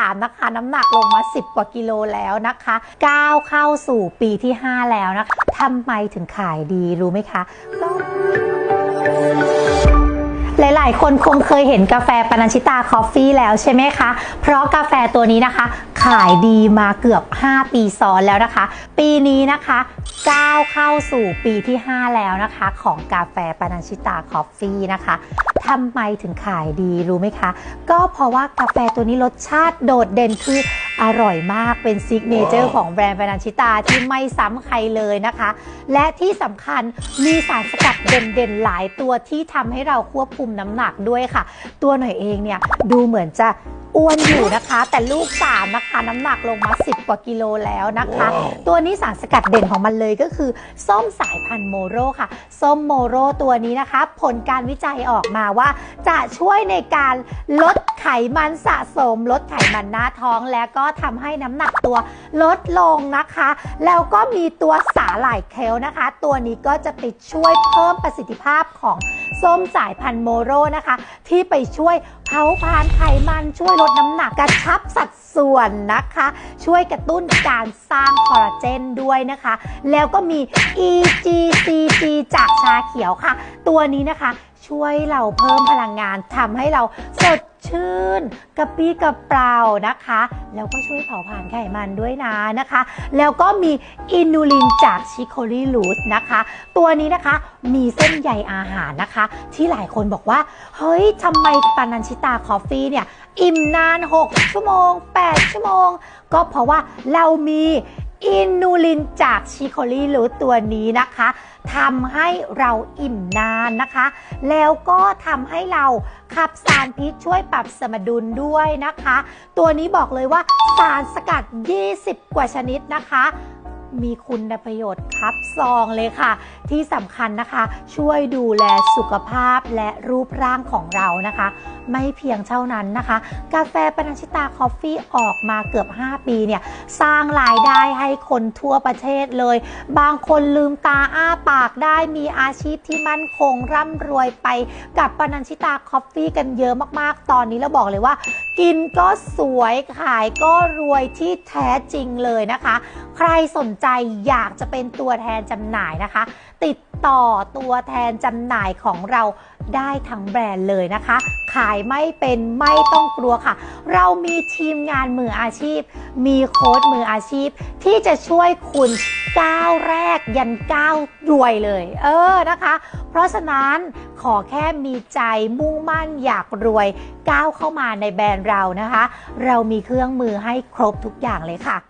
3 นะคะ น้ำหนักลงมา 10 กว่ากิโลแล้วนะคะก้าวเข้าสู่ปีที่ 5 แล้วนะคะทำไมถึงขายดีรู้ไหมคะก็หลาย ๆ คนคงเคยเห็นกาแฟปานันชิตาคอฟฟี่แล้วใช่ไหมคะ เพราะกาแฟตัวนี้นะคะ ขายดีมาเกือบ 5 ปีซ้อนแล้วนะคะ ปีนี้นะคะก้าวเข้าสู่ปีที่ 5 แล้วนะคะ ของกาแฟปานันชิตาคอฟฟี่นะคะ ทำไมถึงขายดีรู้ไหมคะ ก็เพราะว่ากาแฟตัวนี้รสชาติโดดเด่นคืออร่อยมากเป็นซิกเนเจอร์ของแบรนด์ปานันชิตาที่ไม่ซ้ำใครเลยนะคะ และที่สำคัญมีสารสกัดเด่นๆหลายตัวที่ทำให้เราควบคุมน้ำหนักด้วยค่ะ ตัวหน่อยเองเนี่ยดูเหมือนจะ อ้วนอยู่นะคะ แต่ลูกสามนะคะ น้ำหนักลงมา 10 กว่ากิโลแล้วนะคะ ตัวนี้สารสกัดเด่นของมันเลยก็คือ ส้มสายพันธุ์โมโรค่ะ ส้มโมโรตัวนี้นะคะ ผลการวิจัยออกมาว่า จะช่วยในการลดไขมันสะสม ลดไขมันหน้าท้องและก็ทำให้น้ำหนักตัวลดลงนะคะ แล้วก็มีตัวสาหร่ายเคลนะคะ ตัวนี้ก็จะไปช่วยเพิ่มประสิทธิภาพของส้มสายพันธุ์โมโรนะคะ ที่ไปช่วย เผาผลาญไขมันช่วยลดน้ำหนักกระชับสัดส่วนนะคะ ช่วยกระตุ้นการสร้างคอลลาเจนด้วยนะคะ แล้วก็มี EGCG จากชาเขียวค่ะ ตัวนี้นะคะ ช่วยเราเพิ่มพลังงานทำให้เราสด ชื่นกระปี้กระเปร่านะคะ แล้วก็ช่วยเผาผลาญไขมันด้วยนะนะคะ แล้วก็มีอินูลินจากชิโคลีลูสนะคะ ตัวนี้นะคะมีเส้นใยอาหารนะคะ ที่หลายคนบอกว่า เฮ้ยทำไมปานันชิตาคอฟฟี่เนี่ย อิ่มนาน 6 ชั่วโมง 8 ชั่วโมง ก็เพราะว่าเรามี อินูลินจากชิโคลีลูสตัวนี้นะคะทำให้เราอิ่มนานนะคะ แล้วก็ทำให้เราขับสารพิษช่วยปรับสมดุลด้วยนะคะ ตัวนี้บอกเลยว่าสารสกัด 20 กว่าชนิดนะคะ มีคุณประโยชน์ครับซองเลยค่ะ ที่สำคัญนะคะ ช่วยดูแลสุขภาพและรูปร่างของเรานะคะ ไม่เพียงเท่านั้นนะคะ กาแฟปนันชิตาคอฟฟี่ออกมาเกือบ 5 ปีเนี่ย สร้างรายได้ให้คนทั่วประเทศเลย บางคนลืมตาอ้าปากได้มีอาชีพที่มั่นคงร่ำรวยไปกับปนันชิตาคอฟฟี่กันเยอะมากๆ ตอนนี้เราบอกเลยว่า กินก็สวยขายก็รวยที่แท้จริงเลยนะคะ ใครสนใจอยากจะเป็นตัวแทนจำหน่ายนะคะ ติดต่อตัวแทนจำหน่ายของเราได้ทั้งแบรนด์เลยนะคะ ขายไม่เป็นไม่ต้องกลัวค่ะ เรามีทีมงานมืออาชีพ มีโค้ดมืออาชีพ ที่จะช่วยคุณก้าวแรกยันก้าวรวยเลย เออนะคะ เพราะฉะนั้นขอแค่มีใจมุ่งมั่นอยากรวยก้าวเข้ามาในแบรนด์เรานะคะ เรามีเครื่องมือให้ครบทุกอย่างเลยค่ะ